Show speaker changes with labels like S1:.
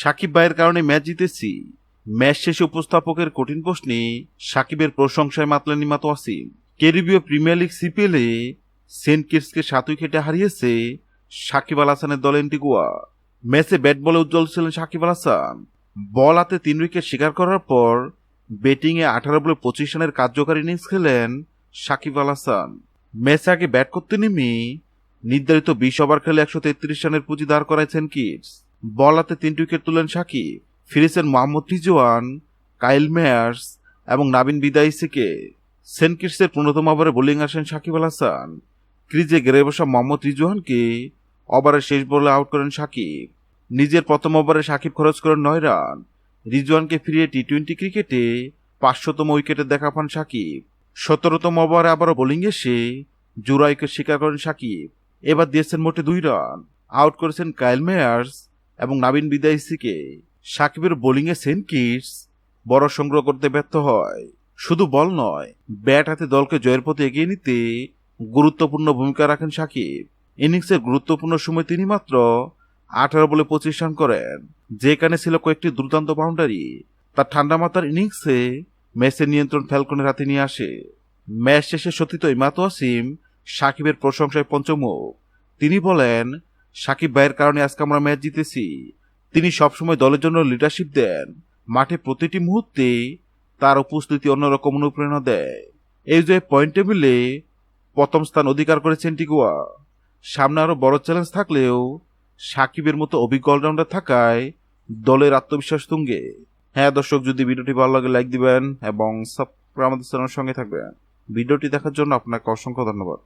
S1: সাকিব ভাইয়ের কারণে ম্যাচ জিতেছি। ম্যাচ শেষে উপস্থাপকের কঠিন প্রশ্নে সাকিবের প্রশংসায় মাতলেন ইমাতো আসিম ক্যারিবীয় প্রিমিয়ার লিগ সিপিএলে সেন্ট কিটসকে সাত উইকেটে হারিয়েছে সাকিব আল হাসানের দল এন্টিগুয়া। ম্যাচে ব্যাট বলে উজ্জ্বল ছিলেন সাকিব আল হাসান। বল হাতে তিন উইকেট শিকার করার পর ব্যাটিংয়ে আঠারো বলে পঁচিশ রানের কার্যকারী ইনিংস খেলেন সাকিব আল হাসান। ম্যাচে আগে ব্যাট করতে নেমে নির্ধারিত বিশ ওভার খেলে একশো তেত্রিশ রানের পুঁজি দাঁড় করাইছেন কিডস বল হাতে তিনটি উইকেট তুলেন সাকিব। ফিরেছেন মোহাম্মদ রিজওয়ান, কাইল মেয়ার্স এবং নাবিন বিদাইসিকে সেন্ট কিটসের পূর্ণতম ওভারে বোলিং আসেন সাকিব আল হাসান। ক্রিজে গেড়ে বসা মোহাম্মদ রিজওয়ানকে ওভারের শেষ বলে আউট করেন সাকিব। নিজের প্রথম ওভারে সাকিব খরচ করেন নয় রান। রিজওয়ানকে ফিরিয়ে টি টোয়েন্টি ক্রিকেটে পাঁচশোতম উইকেটে দেখা পান সাকিব। সতেরোতম ওভারে আবারও বোলিং এসে জোড়া উইকেট শিকার করেন সাকিব। এবার দিয়েছেন মোটে দুই রান। আউট করেছেন কাইল মেয়ার্স এবং নাবিন বিদাইসিকে সাকিবের বোলিংয়ে সেন্ট কিটস বড় সংগ্রহ করতে ব্যর্থ হয়। শুধু বল নয়, ব্যাট হাতে দলকে জয়ের পথে এগিয়ে নিতে গুরুত্বপূর্ণ ভূমিকা রাখেন সাকিব। ইনিংসের গুরুত্বপূর্ণ সময় তিনি মাত্র আঠারো বলে পঁচিশ রান করেন যেখানে ছিল কয়েকটি দুর্দান্ত বাউন্ডারি তার ঠান্ডা মাথার ইনিংসে ম্যাচের নিয়ন্ত্রণ ফ্যালকনের হাতে নিয়ে আসে। ম্যাচ শেষে সতীত ইমাতো আসিম সাকিবের প্রশংসায় পঞ্চমুখ। তিনি বলেন সাকিব ভাইয়ের কারণে আজকে আমরা ম্যাচ জিতেছি। তিনি সবসময় দলের জন্য লিডারশিপ দেন। মাঠে প্রতিটি মুহূর্তে তার উপস্থিতি অন্যরকম অনুপ্রেরণা দেয়। এই যে পয়েন্ট টেবিলে প্রথম স্থান অধিকার করেছেন টিগুয়া সামনে আরও বড় চ্যালেঞ্জ থাকলেও সাকিবের মতো অভিজ্ঞ অলরাউন্ডার থাকায় দলের আত্মবিশ্বাস তুঙ্গে। হ্যাঁ দর্শক, যদি ভিডিওটি ভালো লাগে লাইক দিবেন এবং সাবস্ক্রাইব আমাদের চ্যানেলের সঙ্গে থাকবেন। ভিডিওটি দেখার জন্য আপনাকে অসংখ্য ধন্যবাদ।